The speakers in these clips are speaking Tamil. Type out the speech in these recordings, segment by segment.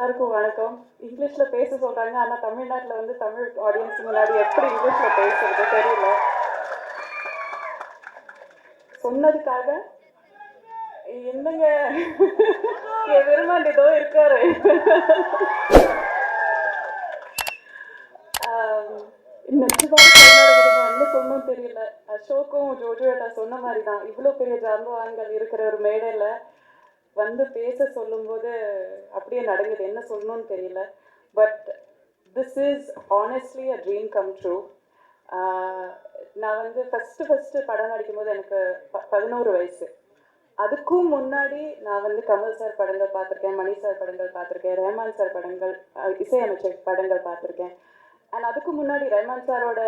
வணக்கம். இங்கிலீஷ்ல பேச சொல்றாங்க ஆனா தமிழ்நாட்டுல வந்து தமிழ் ஆடியன்ஸ் முன்னாடி எப்படி இங்கிலீஷ்ல பேசுறது தெரியல. சொன்னதுக்காக என்னங்க? என் விரும்பாண்டி ஏதோ இருக்காரு. ஆம், தெரியல. அசோக்கும் ஜோஜோட்டா சொன்ன மாதிரி தான் இவ்வளோ பெரிய ஜாம்பவான்கள் இருக்கிற ஒரு மேடையில் வந்து பேச சொல்லும்போது அப்படியே நடங்குது என்ன சொல்லணும்னு தெரியல. But this is honestly a dream come true நான் வந்து ஃபஸ்ட்டு ஃபஸ்ட்டு படம் நடிக்கும்போது எனக்கு ப பதினோரு வயசு. அதுக்கும் முன்னாடி நான் வந்து கமல் சார் படங்கள் பார்த்துருக்கேன் மணி சார் படங்கள் பார்த்துருக்கேன் ரஹ்மான் சார் படங்கள் இசையமைச்சர் படங்கள் பார்த்துருக்கேன். அண்ட் அதுக்கு முன்னாடி ரஹ்மான் சாரோட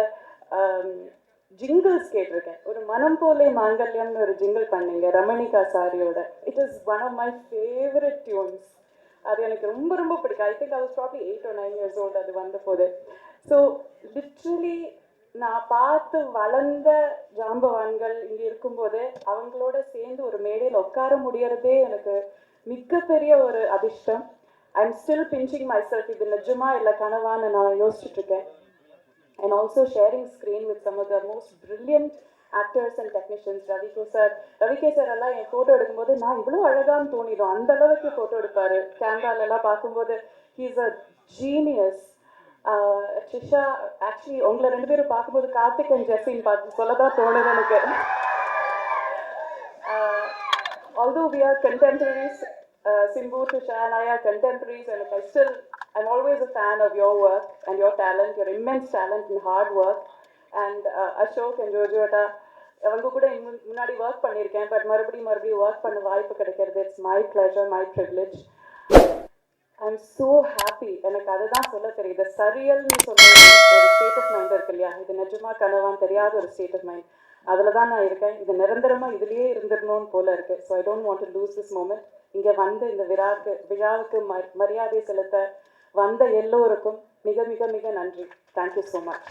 ஜிங்கிள்ஸ் கேட்டிருக்கேன். ஒரு மனம் போலே மாங்கல்யம்னு ஒரு ஜிங்கிள் பண்ணீங்க ரமணிகா சாரியோட. It is one of my favourite tunes அது எனக்கு ரொம்ப ரொம்ப பிடிக்கும். I think our probably eight or nine years old அது வந்த போது. ஸோ லிட்ரலி நான் பார்த்து வளர்ந்த ஜாம்பவான்கள் இங்கே இருக்கும்போது அவங்களோட சேர்ந்து ஒரு மேடையில் உட்கார முடியறதே எனக்கு மிகப்பெரிய ஒரு அதிர்ஷ்டம். I am still pinching myself இது நிஜமா இல்லை கனவான்னு நான் யோசிச்சுட்ருக்கேன் and also sharing screen with some of the most brilliant actors and technicians Ravi K sir Ravi K sir எல்லாம் என் ஃபோட்டோ எடுக்கும்போது நான் இவ்வளோ அழகான்னு தோணிடும் அந்த அளவுக்கு ஃபோட்டோ எடுப்பாரு கேமராலெல்லாம் பார்க்கும்போது he's a genius Trisha actually உங்களை ரெண்டு பேரும் பார்க்கும்போது கார்த்திக் அண்ட் ஜெஃபின்னு பார்த்து சொல்ல தோணுது எனக்கு although we are contemporaries Simbu Trisha and I contemporaries and I still I'm always a fan of your work and your talent, your immense talent and hard work. And uh, Ashok and Jojota, அவங்க கூட இன்னும் முன்னாடி ஒர்க் பண்ணியிருக்கேன் பட் மறுபடியும் மறுபடியும் ஒர்க் பண்ண வாய்ப்பு கிடைக்கிறது. It's my pleasure my privilege I am so happy எனக்கு அதுதான் சொல்ல தெரியுது. சரியல்னு சொல்ல ஒரு ஸ்டேட் ஆஃப் மைண்ட் இருக்கு இல்லையா? இது நிஜமா கனவான்னு தெரியாத ஒரு ஸ்டேட் ஆஃப் மைண்ட் அதில் தான் நான் இருக்கேன். இது நிரந்தரமாக இதுலேயே இருந்துடணும்னு போல இருக்கு. So I don't want to lose this moment இங்கே வந்து இந்த விழாவுக்கு விழாவுக்கு மரியாதை செலுத்த வந்த எல்லோருக்கும் மிக மிக மிக நன்றி. Thank you so much